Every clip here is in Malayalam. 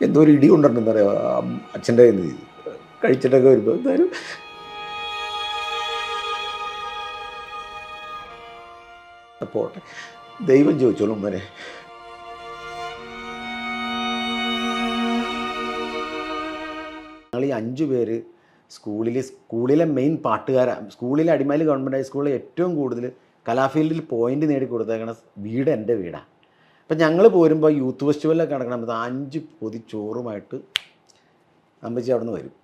എന്തോ ഒരു ഇടി കൊണ്ടുണ്ടെന്ന് അറിയാം? അച്ഛന്റെ കയ്യിൽ നിന്ന് കഴിച്ചിട്ടൊക്കെ വരുമ്പോൾ എന്തായാലും പോട്ടെ. ദൈവം ചോദിച്ചോളും വരെ ഞങ്ങൾ ഈ അഞ്ചു പേര് സ്കൂളിൽ സ്കൂളിലെ മെയിൻ പാട്ടുകാര സ്കൂളിലെ അടിമാലി ഗവൺമെന്റ് ഹൈസ്കൂളിൽ ഏറ്റവും കൂടുതൽ കലാഫീൽഡിൽ പോയിന്റ് നേടി കൊടുത്തേക്കണ വീട് എന്റെ വീടാണ് അപ്പം ഞങ്ങൾ പോരുമ്പോൾ യൂത്ത് ഫെസ്റ്റിവലിലൊക്കെ നടക്കണം സമയത്ത് അഞ്ച് പൊതി ചോറുമായിട്ട് അമ്മച്ചി അവിടെ നിന്ന് വരും.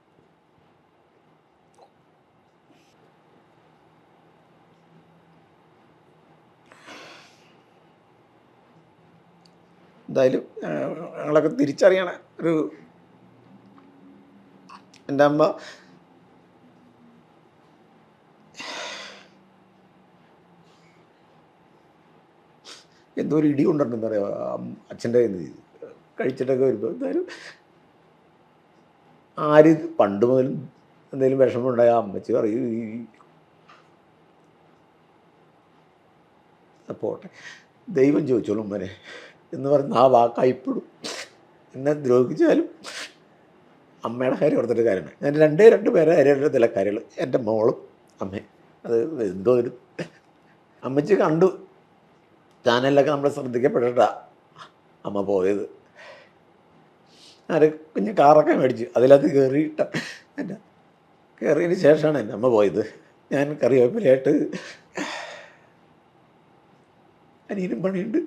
എന്തായാലും ഞങ്ങളൊക്കെ തിരിച്ചറിയണ ഒരു എന്റെ അമ്മ എന്തോ ഒരു ഇടി കൊണ്ടുണ്ടെന്ന് പറയാം അച്ഛന്റെ കയ്യിൽ നിന്ന് കഴിച്ചിട്ടൊക്കെ വരുമ്പോൾ എന്തായാലും ആര് പണ്ട് മുതൽ എന്തെങ്കിലും വിഷമം ഉണ്ടായ അമ്മച്ചി പറയും ഈ പോട്ടെ ദൈവം ചോദിച്ചോളും വരെ എന്ന് പറഞ്ഞ് ആ വാക്കായിപ്പോഴും എന്നെ ദ്രോഹിച്ചാലും അമ്മയുടെ കാര്യം ഓർത്തിട്ട് കാര്യമാണ് ഞാൻ രണ്ടേ രണ്ട് പേരെ രണ്ട് തിലക്കാരികൾ എന്റെ മോളും അമ്മയും. അത് എന്തോ ഒരു അമ്മച്ചി കണ്ടു. ചാനലിലൊക്കെ നമ്മൾ ശ്രദ്ധിക്കപ്പെട്ടിട്ടാ അമ്മ പോയത്. ആര് കുഞ്ഞ് കാറൊക്കെ മേടിച്ചു. അതിലത് കയറിയിട്ട എന്റെ കയറിയതിന് ശേഷമാണ് എന്റെ അമ്മ പോയത്. ഞാൻ കറിവേപ്പിലായിട്ട് അനിയനും പണിയുണ്ട്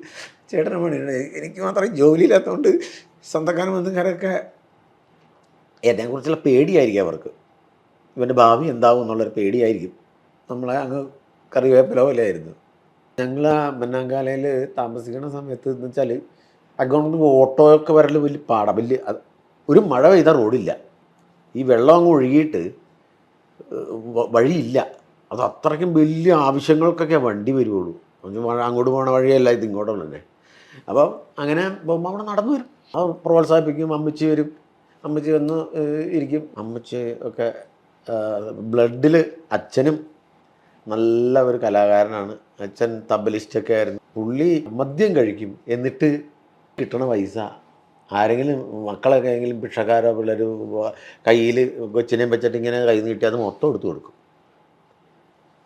ചേട്ടനും പണിയുണ്ട്. എനിക്ക് മാത്രം ജോലിയില്ലാത്തതുകൊണ്ട് സ്വന്തക്കാരും ബന്ധുക്കാരൊക്കെ എന്നെക്കുറിച്ചുള്ള പേടിയായിരിക്കും അവർക്ക്. ഇവന്റെ ഭാവി എന്താവും എന്നുള്ളൊരു പേടിയായിരിക്കും. നമ്മളെ അങ്ങ് കറിവേപ്പില പോലെയായിരുന്നു. ഞങ്ങൾ മന്നാങ്കാലയിൽ താമസിക്കുന്ന സമയത്ത് എന്ന് വെച്ചാൽ അങ്ങോട്ട് ഓട്ടോയൊക്കെ വരൽ വലിയ പാടാ. വലിയ ഒരു മഴ പെയ്താൽ റോഡില്ല. ഈ വെള്ളം അങ്ങ് ഒഴുകിയിട്ട് വഴിയില്ല. അത് അത്രയ്ക്കും വലിയ ആവശ്യങ്ങൾക്കൊക്കെ വണ്ടി വരുവുള്ളൂ. അങ്ങോട്ട് പോകണ വഴിയല്ല ഇത് ഇങ്ങോട്ടാണ് തന്നെ അപ്പം അങ്ങനെ പോകുമ്പോൾ അവിടെ നടന്നു വരും. അത് പ്രോത്സാഹിപ്പിക്കും അമ്മച്ചി വരും. അമ്മച്ചി വന്ന് ഇരിക്കും. അമ്മച്ചി ഒക്കെ ബ്ലഡിൽ അച്ഛനും നല്ല ഒരു കലാകാരനാണ്. അച്ഛൻ തബലിസ്റ്റൊക്കെ ആയിരുന്നു. പുള്ളി മദ്യം കഴിക്കും എന്നിട്ട് കിട്ടണ പൈസ. ആരെങ്കിലും മക്കളൊക്കെ എങ്കിലും ഭിക്ഷക്കാരോ പിള്ളേർ കയ്യിൽ കൊച്ചിനെയും വെച്ചിട്ട് ഇങ്ങനെ കൈ നീട്ടി അത് മൊത്തം എടുത്തു കൊടുക്കും.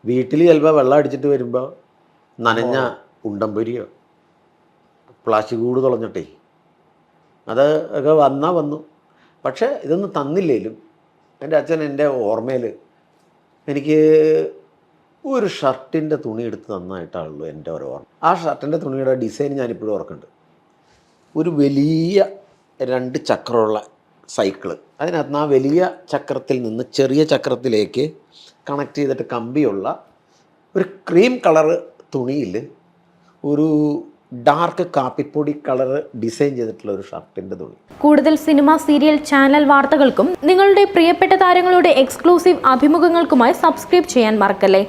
വീട്ടിൽ ചിലപ്പോൾ വെള്ളം അടിച്ചിട്ട് വരുമ്പോൾ നനഞ്ഞ ഉണ്ടംപൊരിയോ പ്ലാസ്റ്റിക് കൂട് തുളഞ്ഞിട്ടേ അത് ഒക്കെ വന്നാൽ വന്നു. പക്ഷേ ഇതൊന്നും തന്നില്ലേലും എന്റെ അച്ഛൻ എന്റെ ഓർമ്മയിൽ എനിക്ക് ഒരു ഷർട്ടിന്റെ തുണി എടുത്ത് നന്നായിട്ടാണല്ലോ എന്റെ ഒരു ഓർമ്മ. ആ ഷർട്ടിന്റെ തുണിയുടെ ഡിസൈൻ ഞാനിപ്പോഴും ഓർക്കുന്നുണ്ട്. ഒരു വലിയ രണ്ട് ചക്രമുള്ള സൈക്കിൾ. അതിനകത്ത് ആ വലിയ ചക്രത്തിൽ നിന്ന് ചെറിയ ചക്രത്തിലേക്ക് കണക്ട് ചെയ്തിട്ട് കമ്പിയുള്ള ഒരു ക്രീം കളറ് തുണിയിൽ ഒരു ഡാർക്ക് കാപ്പിപ്പൊടി കളർ ഡിസൈൻ ചെയ്തിട്ടുള്ള ഒരു ഷർട്ടിന്റെ തുണി. കൂടുതൽ സിനിമ സീരിയൽ ചാനൽ വാർത്തകൾക്കും നിങ്ങളുടെ പ്രിയപ്പെട്ട താരങ്ങളുടെ എക്സ്ക്ലൂസീവ് അഭിമുഖങ്ങൾക്കുമായി സബ്സ്ക്രൈബ് ചെയ്യാൻ മറക്കല്ലേ?